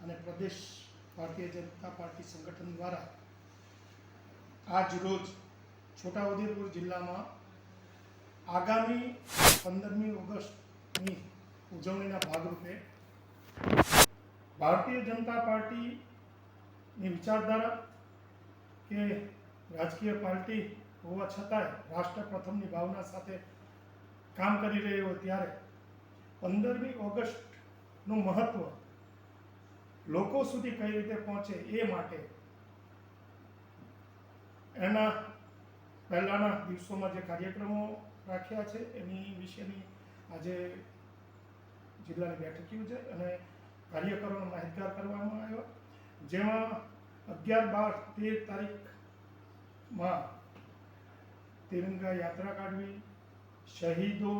અને પ્રદેશ ભારતીય જનતા પાર્ટી સંગઠન દ્વારા આજ રોજ છોટાઉદેપુર જિલ્લામાં આગામી પંદરમી ઓગસ્ટની ઉજવણીના ભાગરૂપે ભારતીય જનતા પાર્ટીની વિચારધારા કે રાજકીય પાર્ટી હોવા છતાંય રાષ્ટ્ર પ્રથમની ભાવના સાથે કામ કરી રહી હોય ત્યારે પંદરમી ઓગસ્ટનું મહત્ત્વ લોકો સુધી કઈ રીતે પહોંચે એ માટે એના પહેલાંના દિવસોમાં જે કાર્યક્રમો રાખ્યા છે, એની વિશેની આજે જિલ્લાની બેઠક યોજાઈ અને કાર્યકરોનો માહિતગાર કરવામાં આવ્યો. જેમાં અગિયાર બાર તેર તારીખમાં તિરંગા યાત્રા કાઢવી, શહીદો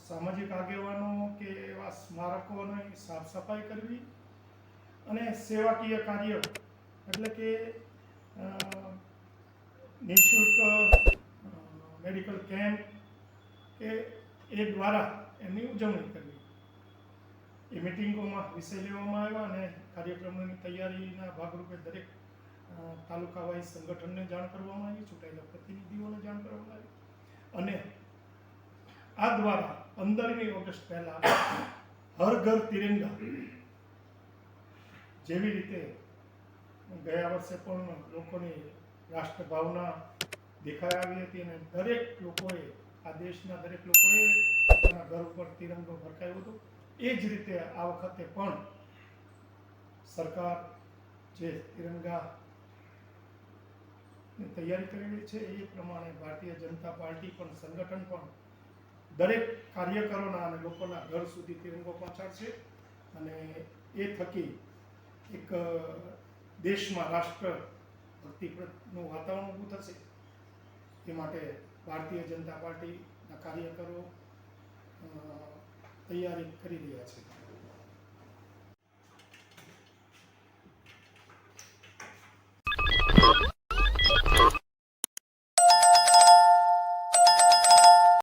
સામાજિક આગેવાનો કે એવા સ્મારકોની સાફ સફાઈ કરવી અને સેવાકીય કાર્ય એટલે કે નિઃશુલ્ક મેડિકલ કેમ્પ કે એ દ્વારા એમની ઉજવણી કરવી. એ મિટિંગોમાં વિષય લેવામાં આવ્યા અને કાર્યક્રમોની તૈયારીના ભાગરૂપે દરેક અ, તાલુકા વાઇઝ સંગઠનને જાણ કરવામાં આવી ચૂંટાયેલા પ્રતિનિધિઓને જાણ કરવામાં આવી અને આ દ્વારા પંદરમી ઓગસ્ટ પહેલા હર ઘર તિરંગા જેવી રીતે ગયા વર્ષે પણ લોકોની રાષ્ટ્રભાવના દેખાઈ આવી હતી અને દરેક લોકોએ, આ દેશના દરેક લોકોએ પોતાના ઘર ઉપર તિરંગો ફરકાયો હતો. એ જ રીતે આ વખતે પણ સરકાર જે તિરંગા તૈયારી કરેલી છે, એ પ્રમાણે ભારતીય જનતા પાર્ટી પણ, સંગઠન પણ દરેક કાર્યકરોના અને લોકોના ઘર સુધી તિરંગો પહોંચાડશે અને એ થકી એક દેશમાં રાષ્ટ્ર ભક્તિપ્રદનું વાતાવરણ ઊભું થશે. એ માટે ભારતીય જનતા પાર્ટીના કાર્યકરો તૈયારી કરી રહ્યા છે.